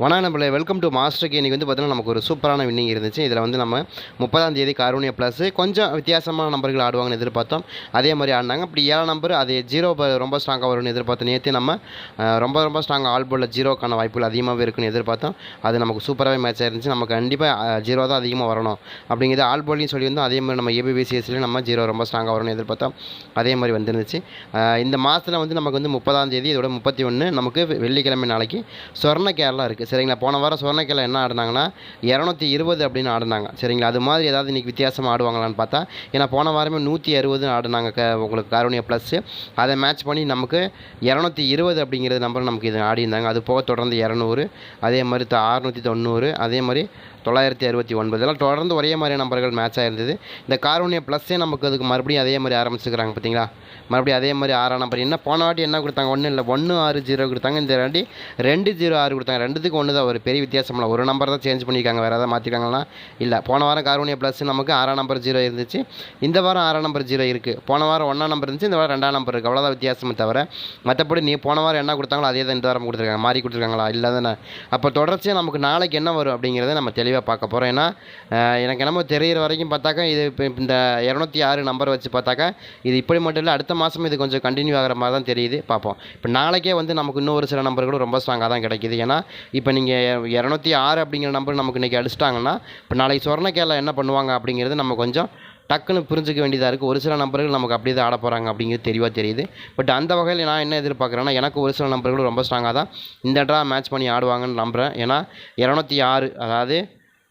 வணக்கம் நம்மளே welcome to மாஸ்டருக்கு இன்றைக்கி வந்து பார்த்தீங்கன்னா நமக்கு ஒரு சூப்பரான வின்னிங் இருந்துச்சு. இதில் வந்து நம்ம முப்பதாம் தேதி காரூணியா ப்ளஸ் கொஞ்சம் வித்தியாசமான நம்பர்கள் ஆடுவாங்கன்னு எதிர்பார்த்தோம். அதே மாதிரி ஆடினாங்க. அப்படி ஏழாம் நம்பர் அது ஜீரோ ரொம்ப ஸ்ட்ராங்காக வரும்னு எதிர்பார்த்த நேற்று நம்ம ரொம்ப ரொம்ப ஸ்ட்ராங்காக ஆல் போலில் ஜீரோக்கான வாய்ப்புகள் அதிகமாகவே இருக்குன்னு எதிர்பார்த்தோம். அது நமக்கு சூப்பராகவே மேட்ச் ஆயிருந்துச்சு. நமக்கு கண்டிப்பாக ஜீரோ தான் அதிகமாக வரணும். அப்படிங்கிறது ஆல் சொல்லி வந்தோம் அதே மாதிரி நம்ம ஏபிபிசிஎஸ்லேயும் நம்ம ஜீரோ ரொம்ப ஸ்ட்ராங்காக வரும்னு எதிர்பார்த்தோம். அதே மாதிரி வந்துருந்துச்சு. இந்த மாதத்தில் வந்து நமக்கு வந்து முப்பதாம் தேதி இதோட முப்பத்தி ஒன்று நமக்கு வெள்ளிக்கிழமை நாளைக்கு சொர்ண கேரளா இருக்குது சரிங்களா? போன வாரம் சொர்ணக்கிழமை என்ன ஆடினாங்கன்னா இரநூத்தி இருபது அப்படின்னு ஆடினாங்க. சரிங்களா? அது மாதிரி ஏதாவது இன்றைக்கி வித்தியாசமாக ஆடுவாங்களான்னு பார்த்தா ஏன்னா போன வாரமே நூற்றி அறுபதுன்னு ஆடினாங்க க உங்களுக்கு காரோனியா ப்ளஸ்ஸு அதை மேட்ச் பண்ணி நமக்கு இரநூத்தி இருபது அப்படிங்கிறது நம்பர் நமக்கு இது ஆடியிருந்தாங்க. அது போக தொடர்ந்து இரநூறு அதே மாதிரி அறுநூற்றி தொண்ணூறு அதே மாதிரி தொள்ளாயிரத்தி அறுபத்தி ஒன்பது எல்லாம் தொடர்ந்து ஒரே மாதிரி நம்பர்கள் மேட்ச் ஆகிருந்தது இந்த காரோனிய ப்ளஸ்ஸே நமக்கு அதுக்கு மறுபடியும் அதே மாதிரி ஆரம்பிச்சுக்கிறாங்க பார்த்தீங்களா? மறுபடியும் அதே மாதிரி ஆறாம் நம்பர் என்ன போன வாட்டி என்ன கொடுத்தாங்க? ஒன்றும் இல்லை ஒன்று ஆறு ஜீரோ கொடுத்தாங்க. இந்த வாட்டி ரெண்டு ஜீரோ ஆறு கொடுத்தாங்க. ரெண்டுத்துக்கு ஒன்று தான் ஒரு பெரிய வித்தியாசம் இல்லை. ஒரு நம்பர் தான் சேஞ்ச் பண்ணியிருக்காங்க. வேறு ஏதாவது மாற்றிருக்காங்களா இல்லை. போன வாரம் காரோனிய ப்ளஸ் நமக்கு ஆறாம் நம்பர் ஜீரோ இருந்துச்சு. இந்த வாரம் ஆறாம் நம்பர் ஜீரோ இருக்குது போன வாரம் ஒன்றாம் நம்பர் இருந்துச்சு. இந்த வாரம் ரெண்டாம் நம்பர் இருக்குது அவ்வளோதான் வித்தியாசமே தவிர மற்றபடி நீ போன வாரம் என்ன கொடுத்தாங்களோ அதே தான் இந்த வாரம் கொடுத்துருக்காங்க. மாறி கொடுத்துருக்காங்களா? இல்லை தானே அப்போ தொடர்ச்சியாக நமக்கு நாளைக்கு என்ன வரும் அப்படிங்கிறத நம்ம தெளிவாக பார்க்க போகிறோம். ஏன்னா எனக்கு என்னமோ தெரிகிற வரைக்கும் பார்த்தாக்கா இது இப்போ இந்த இரநூத்தி ஆறு நம்பர் வச்சு பார்த்தாக்கா இது இப்படி மட்டும் இல்லை அடுத்த மாதம் இது கொஞ்சம் கண்டினியூ ஆகிற மாதிரி தான் தெரியுது. பார்ப்போம். இப்போ நாளைக்கே வந்து நமக்கு இன்னும் ஒரு சில நம்பர்களும் ரொம்ப ஸ்ட்ராங்காக தான் கிடைக்குது. ஏன்னா இப்போ நீங்கள் இரநூத்தி ஆறு அப்படிங்கிற நம்பர் நமக்கு இன்றைக்கி அடிச்சிட்டாங்கன்னா இப்போ நாளைக்கு சொர்ண என்ன பண்ணுவாங்க அப்படிங்கிறது நம்ம கொஞ்சம் டக்குன்னு புரிஞ்சுக்க வேண்டியதாக இருக்குது ஒரு சில நம்பர்கள் நமக்கு அப்படியே தான் ஆட போகிறாங்க அப்படிங்கிறது தெளிவாக தெரியுது. பட் அந்த வகையில் நான் என்ன எதிர்பார்க்குறேன்னா எனக்கு ஒரு சில நம்பர்களும் ரொம்ப ஸ்ட்ராங்காக தான் இந்த ட்ரா மேட்ச் பண்ணி ஆடுவாங்கன்னு நம்புகிறேன் ஏன்னா இரநூத்தி ஆறு அதாவது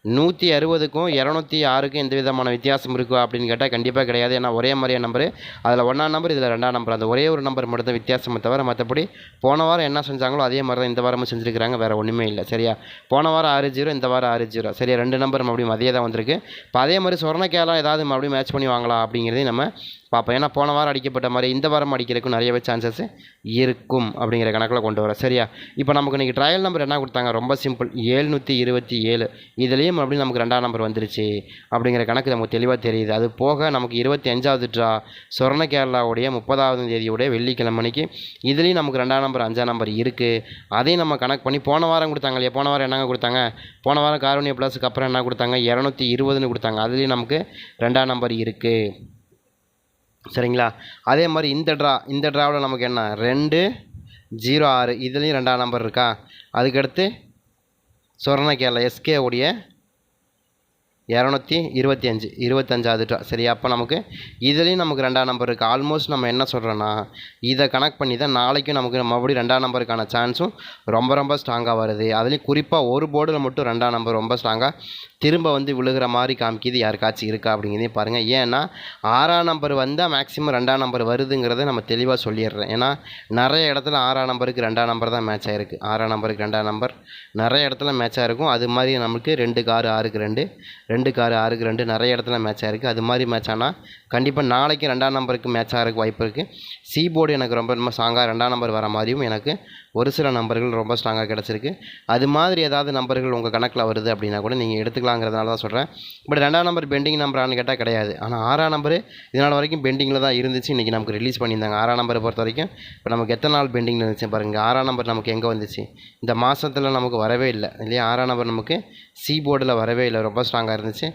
நூற்றி அறுபதுக்கும் இரநூத்தி ஆறுக்கும் எந்த விதமான வித்தியாசம் இருக்கா அப்படின்னு கேட்டால் கண்டிப்பாக கிடையாது. ஏன்னா ஒரே மாதிரியான நம்பரு. அதில் ஒன்றாம் நம்பர் இதில் ரெண்டாம் நம்பர். அந்த ஒரே ஒரு நம்பர் மட்டும் தான் வித்தியாசமே தவிர மற்றபடி போன வாரம் என்ன செஞ்சாங்களோ அதே மாதிரி தான் இந்த வாரமும் செஞ்சுருக்கிறாங்க. வேறு ஒன்றுமே இல்லை. சரியா? போன வாரம் ஆறு ஜீரோ இந்த வாரம் ஆறு ஜீரோ சரியா? ரெண்டு நம்பர் மறுபடியும் அதே தான் வந்திருக்கு. இப்போ அதே மாதிரி சொர்ணக்கேலாம் ஏதாவது மறுபடியும் மேட்ச் பண்ணி வாங்கலாம் அப்படிங்கிறதையும் நம்ம பார்ப்போம். ஏன்னா போன வாரம் அடிக்கப்பட்ட மாதிரி இந்த வாரம் அடிக்கிறதுக்கும் நிறையவே சான்சஸ் இருக்கும் அப்படிங்கிற கணக்கில் கொண்டு வர. சரியா? இப்போ நமக்கு இன்றைக்கி ட்ரையல் நம்பர் என்ன கொடுத்தாங்க? ரொம்ப சிம்பிள் ஏழ்நூற்றி இருபத்தி ஏழு. இதுலேயும் மறுபடியும் நமக்கு ரெண்டாம் நம்பர் வந்துருச்சு அப்படிங்கிற கணக்கு நமக்கு தெளிவாக தெரியுது. அது போக நமக்கு இருபத்தி அஞ்சாவது ட்ரா சொர்ண கேரளாவுடைய முப்பதாவது தேதியுடைய வெள்ளிக்கிழமைக்கு இதுலேயும் நமக்கு ரெண்டாம் நம்பர் அஞ்சாம் நம்பர் இருக்குது அதையும் நம்ம கணக்கு பண்ணி போன வாரம் கொடுத்தாங்க இல்லையா? போன வாரம் என்னங்க கொடுத்தாங்க? போன வாரம் காரோனியா ப்ளஸுக்கு அப்புறம் என்ன கொடுத்தாங்க? இரநூத்தி இருபதுன்னு கொடுத்தாங்க. அதுலேயும் நமக்கு ரெண்டாம் நம்பர் இருக்குது சரிங்களா? அதே மாதிரி இந்த ட்ரா இந்த ட்ராவில் நமக்கு என்ன? ரெண்டு ஜீரோ ஆறு இதுலேயும் ரெண்டாம் நம்பர் இருக்கா? அதுக்கடுத்து சொர்ண கேரளா எஸ்கே உடைய இரநூத்தி இருபத்தி அஞ்சு இருபத்தஞ்சாவது ட்ரா சரி அப்போ நமக்கு இதுலேயும் நமக்கு ரெண்டாம் நம்பர் இருக்குது ஆல்மோஸ்ட் நம்ம என்ன சொல்கிறோன்னா இதை கனெக்ட் பண்ணி தான் நாளைக்கும் நமக்கு மறுபடியும் ரெண்டாம் நம்பருக்கான சான்ஸும் ரொம்ப ரொம்ப ஸ்ட்ராங்காக வருது. அதுலேயும் குறிப்பாக ஒரு போர்டில் மட்டும் ரெண்டாம் நம்பர் ரொம்ப ஸ்ட்ராங்காக திரும்ப வந்து விழுகிற மாதிரி காமிக்கிது. யாருக்காச்சும் இருக்கா அப்படிங்கிறதையும் பாருங்கள் ஏன்னா ஆறாம் நம்பர் வந்தால் மேக்ஸிமம் ரெண்டாம் நம்பர் வருதுங்கிறத நம்ம தெளிவாக சொல்லிடுறேன். ஏன்னா நிறைய இடத்துல ஆறாம் நம்பருக்கு ரெண்டாம் நம்பர் தான் மேட்ச் ஆகிருக்கு ஆறாம் நம்பருக்கு ரெண்டாம் நம்பர் நிறைய இடத்துல மேட்ச் ஆகிருக்கும் அது மாதிரி நமக்கு ரெண்டு காரு ஆறுக்கு ரெண்டு ரெண்டு காரு ஆறுக்கு ரெண்டு நிறைய இடத்துல மேட்ச் ஆகிருக்கு அது மாதிரி மேட்ச் ஆனால் கண்டிப்பாக நாளைக்கு ரெண்டாம் நம்பருக்கு மேட்ச் ஆகிறதுக்கு வாய்ப்பு இருக்குது சி போர்டு எனக்கு ரொம்ப ரொம்ப ஸ்ட்ராங்காக ரெண்டாம் நம்பர் வர மாதிரியும் எனக்கு ஒரு சில நம்பர்கள் ரொம்ப ஸ்ட்ராங்காக கிடச்சிருக்கு. அது மாதிரி ஏதாவது நம்பர்கள் உங்கள் கணக்கில் வருது அப்படின்னா கூட நீங்கள் எடுத்துக்கலாங்கிறதுனால தான் சொல்கிறேன் பட் ரெண்டாம் நம்பர் பெண்டிங் நம்பரானு கேட்டால் கிடையாது. ஆனால் ஆறாம் நம்பர் இதனால் வரைக்கும் பெண்டிங்கில் தான் இருந்துச்சு. இன்றைக்கி நமக்கு ரிலீஸ் பண்ணியிருந்தாங்க. ஆறாம் நம்பரை பொறுத்த வரைக்கும் இப்போ நமக்கு எத்தனை நாள் பெண்டிங்கில் இருந்துச்சு பாருங்கள் ஆறாம் நம்பர் நமக்கு எங்கே வந்துச்சு? இந்த மாதத்தில் நமக்கு வரவே இல்லை. இல்லையா? ஆறாம் நம்பர் நமக்கு சி போர்டில் வரவே இல்லை. ரொம்ப ஸ்ட்ராங்காக இருந்துச்சு.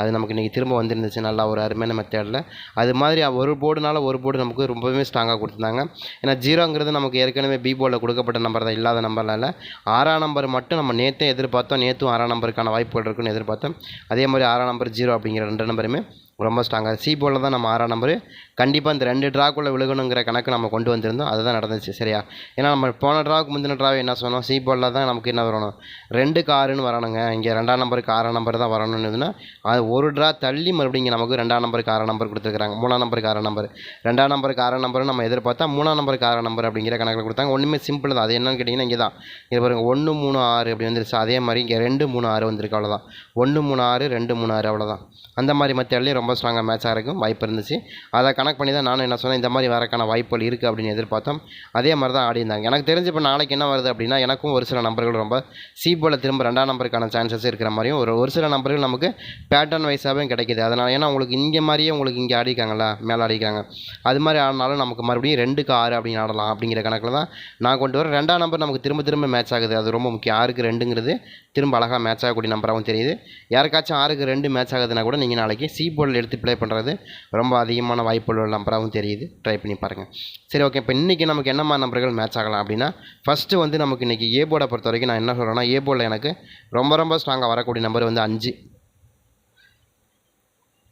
அது நமக்கு இன்றைக்கி திரும்ப வந்துருந்துச்சு. நல்லா ஒரு அருமையான மெத்தேடில். அது மாதிரி ஒரு போர்டுனால ஒரு போர்டு நமக்கு ரொம்பவே ஸ்ட்ராங்காக கொடுத்துருந்தாங்க. ஏன்னா ஜீரோங்கிறது நமக்கு ஏற்கனவே பி போர்டில் கொடுக்கப்பட்ட நம்பர் தான். இல்லாத நம்பர்லாம் ஆறாம் நம்பர் மட்டும் நம்ம நேற்றே எதிர்பார்த்தோம். நேற்றும் ஆறாம் நம்பருக்கான வாய்ப்புகள் இருக்குன்னு எதிர்பார்த்தோம். அதே மாதிரி ஆறாம் நம்பர் ஜீரோ அப்படிங்கிற ரெண்டு நம்பருமே ரொம்ப ஸ்ட்ராங்காக சி போலில் தான் நம்ம ஆறாம் நம்பர் கண்டிப்பாக இந்த ரெண்டு ட்ராக்குள்ளே விழுகணுங்கிற கணக்கு நம்ம கொண்டு வந்திருந்தோம். அதுதான் நடந்துச்சு சரியா? ஏன்னா நம்ம போன ட்ராவுக்கு முந்தின ட்ராவை என்ன சொன்னோம்? சி போலில் தான் நமக்கு என்ன வரணும்? ரெண்டு காருன்னு வரணுங்க. இங்கே ரெண்டாம் நம்பருக்கு ஆறாம் நம்பர் தான் வரணும்னுதுன்னா அது ஒரு ட்ரா தள்ளி மறுபடியும் இங்கே நமக்கு ரெண்டாம் நம்பருக்கு ஆறாம் நம்பர் கொடுத்துருக்காங்க மூணாம் நம்பருக்கு ஆறாம் நம்பர் ரெண்டாம் நம்பருக்கு ஆறாம் நம்பர் நம்ம எதிர்பார்த்தா மூணாம் நம்பருக்கு ஆறாம் நம்பர் அப்படிங்கிற கணக்கில் கொடுத்தாங்க. ஒன்றுமே சிம்பிள் தான். அது என்னன்னு கேட்டிங்கன்னா இங்கே தான். இது பாருங்க ஒன்று மூணு ஆறு அப்படி வந்துருச்சு. அதே மாதிரி இங்கே ரெண்டு மூணு ஆறு வந்திருக்கு. அவ்வளோதான் ஒன்று மூணு ஆறு ரெண்டு மூணு ஆறு அவ்வளோதான் அந்த மாதிரி மெத்தட்லேயும் ரொம்ப ரொம்ப ஸ்ட்ராங்காக மேட்சாக இருக்கும் வாய்ப்பு இருந்துச்சு. அதை கணக்கு பண்ணி தான் நானும் என்ன சொன்னேன் இந்த மாதிரி வரக்கான வாய்ப்புகள் இருக்குது அப்படின்னு எதிர்பார்த்தோம். அதே மாதிரி தான் ஆடி இருந்தாங்க. எனக்கு தெரிஞ்சு இப்போ நாளைக்கு என்ன வருது அப்படின்னா எனக்கும் ஒரு சில நம்பர்கள் ரொம்ப சீபோல திரும்ப ரெண்டாம் நம்பருக்கான சான்சஸ் இருக்கிற மாதிரியும் ஒரு ஒரு சில நம்பர்கள் நமக்கு பேட்டர்ன் வைஸாகவும் கிடைக்குது. அதனால் ஏன்னா உங்களுக்கு இங்கே மாதிரியே உங்களுக்கு இங்கே ஆடிக்காங்களா மேலே ஆடிக்காங்க அது மாதிரி ஆடினாலும் நமக்கு மறுபடியும் ரெண்டுக்கு ஆறு அப்படின்னு ஆடலாம் அப்படிங்கிற கணக்கில் தான் நான் கொண்டு வரேன் ரெண்டாம் நம்பர் நமக்கு திரும்ப திரும்ப மேட்ச் ஆகுது. அது ரொம்ப முக்கியம். ஆறுக்கு ரெண்டுங்கிறது திரும்ப அழகாக மேட்ச் ஆகக்கூடிய நம்பராகவும் தெரியுது. யாருக்காச்சும் ஆறுக்கு ரெண்டு மேட்ச் ஆகுதுன்னா கூட நீங்கள் நாளைக்கு சீபோல் போர்டில் எடுத்து ப்ளே பண்ணுறது ரொம்ப அதிகமான வாய்ப்புகள் நம்பராகவும் தெரியுது. ட்ரை பண்ணி பாருங்கள் சரி ஓகே இப்போ இன்றைக்கி நமக்கு என்னம்மா நம்பர்கள் மேட்ச் ஆகலாம் அப்படின்னா ஃபஸ்ட்டு வந்து நமக்கு இன்றைக்கி ஏ போர்டை பொறுத்த வரைக்கும் நான் என்ன சொல்கிறேன்னா ஏ போர்டில் எனக்கு ரொம்ப ரொம்ப ஸ்ட்ராங்காக வரக்கூடிய நம்பர் வந்து அஞ்சு.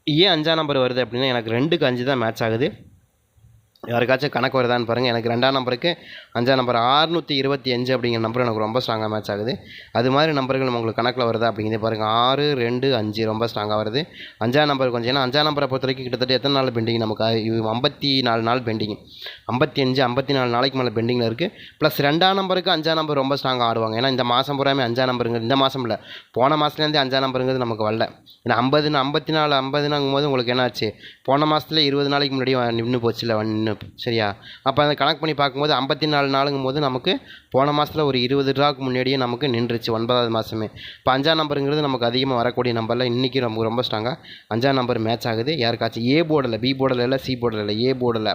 ஏன் அஞ்சாம் நம்பர் வருது அப்படின்னா எனக்கு ரெண்டுக்கு அஞ்சு தான் மேட்ச் ஆகுது. யாருக்காச்சும் கணக்கு வருதான்னு பாருங்கள் எனக்கு ரெண்டாம் நம்பருக்கு அஞ்சாம் நம்பர் ஆறுநூற்றி இருபத்தி அஞ்சு அப்படிங்கிற நம்பர் எனக்கு ரொம்ப ஸ்ட்ராங்காக மேட்ச் ஆகுது. அது மாதிரி நம்பர்கள் உங்களுக்கு கணக்கில் வருதா அப்படிங்கிறது பாருங்கள் ஆறு ரெண்டு அஞ்சு ரொம்ப ஸ்ட்ராங்காக வருது. அஞ்சாம் நம்பர் கொஞ்சம் ஏன்னா அஞ்சாம் நம்பரை பொறுத்த வரைக்கும் கிட்டத்தட்ட எத்தனை நாள் பெண்டிங் நமக்கு ஐம்பத்தி நாலு நாள் பெண்டிங் ஐம்பத்தி அஞ்சு ஐம்பத்தி நாலு நாளைக்கு மேலே பெண்டிங்கில் இருக்குது ப்ளஸ் ரெண்டாம் நம்பருக்கு அஞ்சாம் நம்பர் ரொம்ப ஸ்ட்ராங்காக ஆடுவாங்க. ஏன்னா இந்த மாதம் பூராமே அஞ்சாம் நம்பருங்க இந்த மாதம் இல்லை. போன மாதத்துலேருந்தே அஞ்சாம் நம்பருங்கிறது நமக்கு வரல. ஏன்னா ஐம்பது ஐம்பத்தி நாலு ஐம்பதுனாங்கும் போது உங்களுக்கு என்னாச்சு போன மாதத்துல இருபது நாளைக்கு முன்னாடி நின்று போச்சு இல்லை நின்று சரியா? அப்போ அதை கணக்கு பண்ணி பார்க்கும்போது ஐம்பத்தி நாலு நாளுங்கும் போது நமக்கு போன மாதத்தில் ஒரு இருபது ரூபாவுக்கு முன்னாடியே நமக்கு நின்றுச்சு ஒன்பதாவது மாதமே இப்போ அஞ்சாம் நம்பருங்கிறது நமக்கு அதிகமாக வரக்கூடிய நம்பரில் இன்றைக்கி நமக்கு ரொம்ப ஸ்ட்ராங்காக அஞ்சாம் நம்பர் மேட்ச் ஆகுது. யாருக்காச்சும் ஏ போர்டில் பி போர்டில் இல்லை சி போர்டில் இல்லை ஏ போர்டில்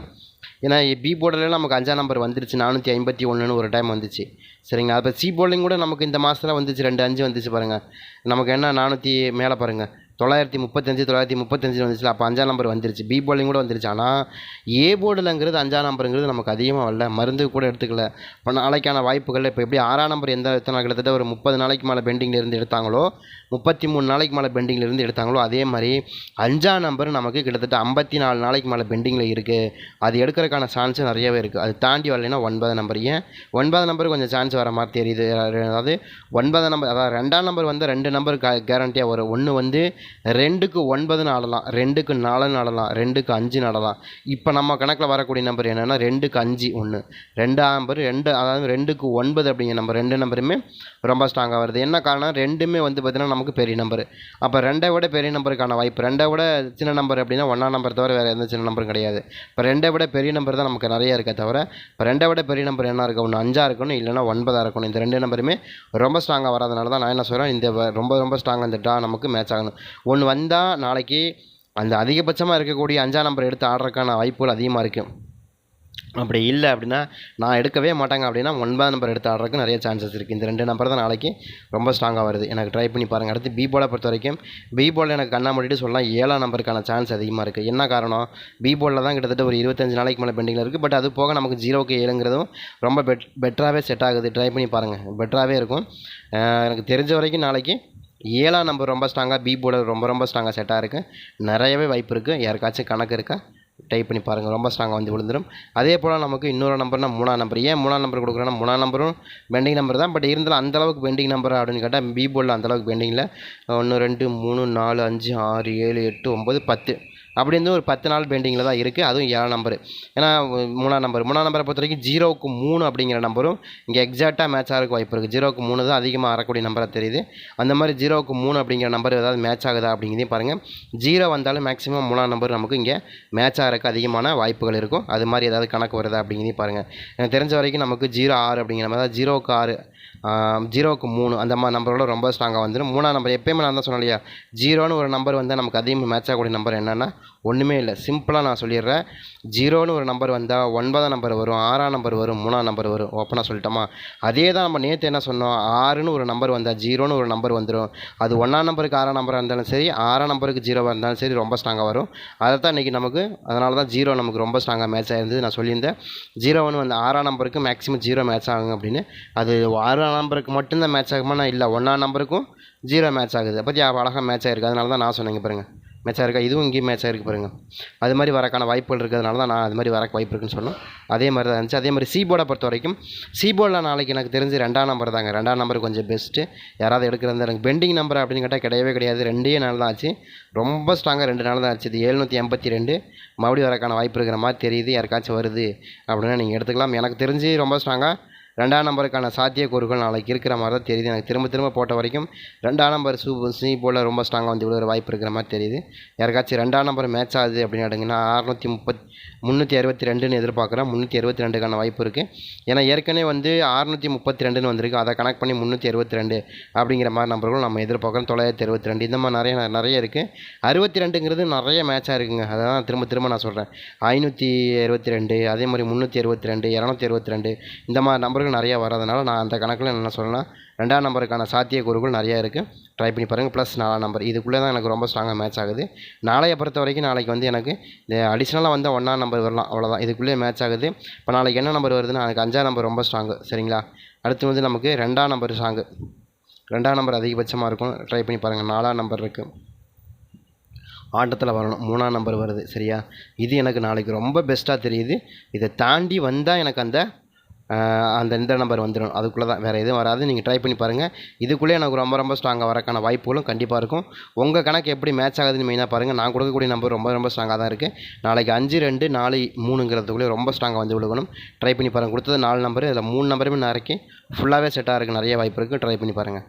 ஏன்னா பி போர்டில் நமக்கு அஞ்சாம் நம்பர் வந்துருச்சு. நானூற்றி ஐம்பத்தி ஒன்றுன்னு ஒரு டைம் வந்துச்சு. சரிங்களா? அப்போ சி போர்டிங் கூட நமக்கு இந்த மாதத்தில் வந்துச்சு. ரெண்டு அஞ்சு வந்துச்சு பாருங்கள் நமக்கு என்ன? நானூற்றி மேலே பாருங்கள் தொள்ளாயிரத்தி முப்பத்தஞ்சு தொள்ளாயிரத்தி முப்பத்தஞ்சு வந்துச்சுல அப்போ அஞ்சாம் நம்பர் வந்துருச்சு. பி போலிங் கூட வந்துருச்சு. ஆனால் ஏ போர்டுலங்கிறது அஞ்சாம் நம்பருங்கிறது நமக்கு அதிகமாக வரல. மருந்து கூட எடுத்துக்கல. இப்போ நாளைக்கான வாய்ப்புகள் இப்போ எப்படி ஆறாம் நம்பர் எந்த எத்தனை கிட்டத்தட்ட ஒரு முப்பது நாளைக்கு மேலே பெண்டிங்கில் இருந்து எடுத்தாங்களோ முப்பத்தி மூணு நாளைக்கு மேலே பெண்டிங்கில் இருந்து எடுத்தாங்களோ அதே மாதிரி அஞ்சாம் நம்பர் நமக்கு கிட்டத்தட்ட ஐம்பத்தி நாலு நாளைக்கு மேலே பெண்டிங்கில் இருக்குது அது எடுக்கிறதுக்கான சான்ஸ் நிறையவே இருக்குது அது தாண்டி வரலைன்னா ஒன்பது நம்பர் ஏன்? ஒன்பது நம்பர் கொஞ்சம் சான்ஸ் வர மாதிரி தெரியுது. அதாவது ஒன்பது நம்பர் அதாவது ரெண்டாம் நம்பர் வந்து ரெண்டு நம்பர் கேரண்டியாக வரும். ஒன்று வந்து ரெண்டுக்கு ஒன்பதுன்னு ஆடலாம் ரெண்டுக்கு நாலுன்னு ஆடலாம் ரெண்டுக்கு அஞ்சுன்னு ஆடலாம் இப்போ நம்ம கணக்கில் வரக்கூடிய நம்பர் என்னென்னா ரெண்டுக்கு அஞ்சு ஒன்று ரெண்டாம் நம்பர் ரெண்டு அதாவது ரெண்டுக்கு ஒன்பது அப்படிங்கிற நம்பர் ரெண்டு நம்பருமே ரொம்ப ஸ்ட்ராங்காக வருது. என்ன காரணம்? ரெண்டுமே வந்து பார்த்திங்கன்னா நமக்கு பெரிய நம்பர் அப்போ ரெண்டை விட பெரிய நம்பருக்கான வாய்ப்பு ரெண்டை விட சின்ன நம்பர் அப்படின்னா ஒன்றாம் நம்பர் தவிர வேறு எந்த சின்ன நம்பரும் கிடையாது. இப்போ ரெண்டை விட பெரிய நம்பர் தான் நமக்கு நிறைய இருக்கே தவிர இப்போ ரெண்டை விட பெரிய நம்பர் என்ன இருக்கும் ஒன்று அஞ்சாக இருக்கணும் இல்லைனா ஒன்பதாக இருக்கணும். இந்த ரெண்டு நம்பருமே ரொம்ப ஸ்ட்ராங்காக வராதனால தான் நான் என்ன சொல்கிறேன் இந்த ரொம்ப ரொம்ப ஸ்ட்ராங்காக இந்த ட்ரா நமக்கு மேட்ச் ஆகணும். ஒன்று வந்தால் நாளைக்கு அந்த அதிகபட்சமாக இருக்கக்கூடிய அஞ்சாம் நம்பர் எடுத்து ஆடுறதுக்கான வாய்ப்புகள் அதிகமாக இருக்கும் அப்படி இல்லை அப்படின்னா நான் எடுக்கவே மாட்டாங்க அப்படின்னா ஒன்பதாம் நம்பர் எடுத்து ஆடுறதுக்கு நிறைய சான்சஸ் இருக்குது இந்த ரெண்டு நம்பர் தான் நாளைக்கு ரொம்ப ஸ்ட்ராங்காக வருது. எனக்கு ட்ரை பண்ணி பாருங்கள் அடுத்து பி போலை பொறுத்த வரைக்கும் பி போலில் எனக்கு கண்ணா மூடிட்டு சொல்லலாம் ஏழாம் நம்பருக்கான சான்ஸ் அதிகமாக இருக்குது என்ன காரணம்? பி போலில் தான் கிட்டத்தட்ட ஒரு இருபத்தஞ்சு நாளைக்கு மேலே பெண்டிங்கில் இருக்குது பட் அது போக நமக்கு ஜீரோக்கு ஏழுங்கிறதும் ரொம்ப பெட் பெட்டராகவே செட் ஆகுது. ட்ரை பண்ணி பாருங்கள் பெட்டராகவே இருக்கும். எனக்கு தெரிஞ்ச வரைக்கும் நாளைக்கு ஏழாம் நம்பர் ரொம்ப ஸ்ட்ராங்காக பி போர்டில் ரொம்ப ரொம்ப ஸ்ட்ராங்காக செட்டாக இருக்குது நிறையவே வாய்ப்பு இருக்குது யாருக்காச்சும் கணக்கு இருக்கா டைப் பண்ணி பாருங்கள் ரொம்ப ஸ்ட்ராங்காக வந்து விழுந்துடும் அதே போல் நமக்கு இன்னொரு நம்பர்னா மூணாம் நம்பர் ஏன் மூணாம் நம்பர் கொடுக்குறோன்னா மூணாம் நம்பரும் பெண்டிங் நம்பர் தான். பட் இருந்தாலும் அந்தளவுக்கு பெண்டிங் நம்பர் அப்படின்னு கேட்டால் பி போர்டில் அந்தளவுக்கு பெண்டிங்கில் ஒன்று ரெண்டு மூணு நாலு அஞ்சு ஆறு ஏழு எட்டு ஒம்பது பத்து. அப்படி இருந்து ஒரு பத்து நாள் பெண்டிங்கில் தான் இருக்குது அதுவும் ஏழாம் நம்பர் ஏன்னா மூணாம் நம்பர் மூணாம் நம்பரை பொறுத்த வரைக்கும் ஜீரோவுக்கு மூணு அப்படிங்கிற நம்பரும் இங்கே எக்ஸாக்டாக மேட்ச் ஆகிறதுக்கு வாய்ப்பு இருக்குது ஜீரோவுக்கு மூணு தான் அதிகமாக வரக்கூடிய நம்பராக தெரியுது. அந்த மாதிரி ஜீரோவுக்கு மூணு அப்படிங்கிற நம்பர் ஏதாவது மேட்ச் ஆகுதா அப்படிங்கிறதையும் பாருங்கள் ஜீரோ வந்தாலும் மேக்ஸிமம் மூணாம் நம்பர் நமக்கு இங்கே மேட்ச் ஆகிறதுக்கு அதிகமான வாய்ப்புகள் இருக்கும். அது மாதிரி ஏதாவது கணக்கு வருதா அப்படிங்கிறதையும் பாருங்கள் எனக்கு தெரிஞ்ச வரைக்கும் நமக்கு ஜீரோ ஆறு அப்படிங்கிற மாதிரி தான் ஜீரோவுக்கு ஆறு ஜீரோவுக்கு மூணு. அந்த மாதிரி நம்பரோட ரொம்ப ஸ்ட்ராங்காக வந்துடும் மூணாம் நம்பர் எப்பயுமே நான் தான் சொன்னேன் இல்லையா ஜீரோன்னு ஒரு நம்பர் வந்து நமக்கு அதிகமாக மேட்ச் ஆகக்கூடிய நம்பர் என்னென்னா ஒன்றுமே இல்லை. சிம்பிளாக நான் சொல்லிடுறேன். ஜீரோன்னு ஒரு நம்பர் வந்தால் ஒன்பதாம் நம்பர் வரும் ஆறாம் நம்பர் வரும் மூணாம் நம்பர் வரும். ஓப்பனாக சொல்லிட்டோமா? அதே தான் நம்ம நேற்று என்ன சொன்னோம் ஆறுன்னு ஒரு நம்பர் வந்தால் ஜீரோன்னு ஒரு நம்பர் வந்துடும் அது ஒன்றாம் நம்பருக்கு ஆறாம் நம்பராக இருந்தாலும் சரி ஆறாம் நம்பருக்கு ஜீரோவாக இருந்தாலும் சரி ரொம்ப ஸ்ட்ராங்காக வரும். அதை தான் இன்றைக்கி நமக்கு அதனால தான் ஜீரோ நமக்கு ரொம்ப ஸ்ட்ராங்காக மேட்ச் ஆயிருந்தது. நான் சொல்லியிருந்தேன். ஜீரோ ஒன்று வந்து ஆறாம் நம்பருக்கு மேக்ஸிமம் ஜீரோ மேட்ச் ஆகும் அப்படின்னு. அது ஆறாம் நம்பருக்கு மட்டும்தான் மேட்ச் ஆகுமா? நான் இல்லை. ஒன்றாம் நம்பருக்கும் ஜீரோ மேட்ச் ஆகுது. பற்றி அழகாக மேட்ச் ஆகிருக்கு அதனால தான் நான் சொன்னேங்க பாருங்கள் மேட்ச் ஆயிருக்கா? இதுவும் இங்கேயும் மேட்ச் ஆயிருக்கு பாருங்கள் அது மாதிரி வரக்கான வாய்ப்புகள் இருக்கிறதுனால தான் நான் அது மாதிரி வரக்கு வாய்ப்பு இருக்குன்னு சொன்னோம். அதே மாதிரி தான் இருந்துச்சு. அதே மாதிரி சீபோர்டை பொறுத்த வரைக்கும் சீபோர்டில் நாளைக்கு எனக்கு தெரிஞ்சு ரெண்டாம் நம்பர் தாங்க. ரெண்டாம் நம்பர் கொஞ்சம் பெஸ்ட்டு யாராவது எடுக்கிறது எனக்கு பெண்டிங் நம்பர் அப்படின்னு கேட்டால் கிடையவே கிடையாது. ரெண்டே நாள் தான் ஆச்சு. ரொம்ப ஸ்ட்ராங்காக ரெண்டு நாள் தான் ஆச்சு. இது எழுநூற்றி எண்பத்தி ரெண்டு. மறுபடியும் வரக்கான வாய்ப்பு இருக்கிற மாதிரி தெரியுது. யாருக்காச்சும் வருது அப்படின்னா நீங்கள் எடுத்துக்கலாம். எனக்கு தெரிஞ்சு ரொம்ப ஸ்ட்ராங்காக ரெண்டாம் நம்பருக்கான சாத்தியக்கூறுகள் நாளைக்கு இருக்கிற மாதிரி தான் தெரியுது. எனக்கு திரும்ப திரும்ப போட்ட வரைக்கும் ரெண்டாம் நம்பர் சூ சி போல் ரொம்ப ஸ்ட்ராங்காக வந்து விழுகிற வாய்ப்பு இருக்கிற மாதிரி தெரியுது. யாருக்காச்சும் ரெண்டாம் நம்பர் மேட்ச் ஆகுது அப்படின்னு எடுங்கன்னா அறுநூற்றி முப்பத் முந்நூற்றி அறுபத்தி ரெண்டுன்னு எதிர்பார்க்குறேன். முந்நூற்றி அறுபத்தி ரெண்டுக்கான வாய்ப்பு இருக்குது ஏன்னா ஏற்கனவே வந்து அறுநூற்றி முப்பத்தி ரெண்டுன்னு வந்திருக்கு. அதை கனெக்ட் பண்ணி முந்நூற்றி அறுபத்தி ரெண்டு அப்படிங்கிற மாதிரி நம்பர்களும் நம்ம எதிர்பார்க்குறோம். தொள்ளாயிரத்தி அறுபத்தி ரெண்டு இந்த மாதிரி நிறைய நிறைய இருக்குது அறுபத்தி ரெண்டுங்கிறது நிறைய மேட்சாக இருக்குங்க. அதை தான் திரும்ப திரும்ப நான் சொல்கிறேன் ஐநூற்றி அறுபத்தி ரெண்டு அதே மாதிரி முந்நூற்றி அறுபத்தி ரெண்டு இரநூத்தி அறுபத்தி ரெண்டு இந்த மாதிரி நம்பர்கள் நிறையா வர்றதுனால நான் அந்த கணக்கில் என்ன சொல்லலாம் ரெண்டாம் நம்பருக்கான சாத்தியக்கூறுகள் நிறைய இருக்குது ட்ரை பண்ணி பாருங்கள் ப்ளஸ் நாலாம் நம்பர். இதுக்குள்ளே தான் எனக்கு ரொம்ப ஸ்ட்ராங்காக மேட்ச் ஆகுது. நாளைய பொறுத்த வரைக்கும் நாளைக்கு வந்து எனக்கு இந்த அடிஷ்னலாக வந்து ஒன்றாம் நம்பர் வரலாம். அவ்வளோதான் இதுக்குள்ளேயே மேட்ச் ஆகுது. இப்போ நாளைக்கு என்ன நம்பர் வருதுன்னா எனக்கு அஞ்சாம் நம்பர் ரொம்ப ஸ்ட்ராங்கு சரிங்களா? அடுத்து வந்து நமக்கு ரெண்டாம் நம்பர் ஸ்ட்ராங்கு ரெண்டாம் நம்பர் அதிகபட்சமாக இருக்கும். ட்ரை பண்ணி பாருங்கள் நாலாம் நம்பர் இருக்குது ஆட்டத்தில் வரணும். மூணாம் நம்பர் வருது. சரியா? இது எனக்கு நாளைக்கு ரொம்ப பெஸ்ட்டாக தெரியுது. இதை தாண்டி வந்தால் எனக்கு அந்த அந்த இந்த நம்பர் வந்துடும் அதுக்குள்ளே தான் வேறு எதுவும் வராது. நீங்கள் ட்ரை பண்ணி பாருங்கள் இதுக்குள்ளே எனக்கு ரொம்ப ரொம்ப ஸ்ட்ராங்காக வரக்கான வாய்ப்புகளும் கண்டிப்பாக இருக்கும். உங்கள் கணக்கு எப்படி மேட்ச் ஆகுதுன்னு மெயினாக பாருங்கள் நான் கொடுக்கக்கூடிய நம்பர் ரொம்ப ரொம்ப ஸ்ட்ராங்காக தான் இருக்குது நாளைக்கு அஞ்சு ரெண்டு நாலு மூணுங்கிறதுக்குள்ளே ரொம்ப ஸ்ட்ராங்காக வந்து விழுகணும். ட்ரை பண்ணி பாருங்கள் கொடுத்தது நாலு நம்பர் அதில் மூணு நம்பருமே நான் நாளைக்கு ஃபுல்லாகவே செட்டாக இருக்குது நிறைய வாய்ப்பு இருக்குது ட்ரை பண்ணி பாருங்கள்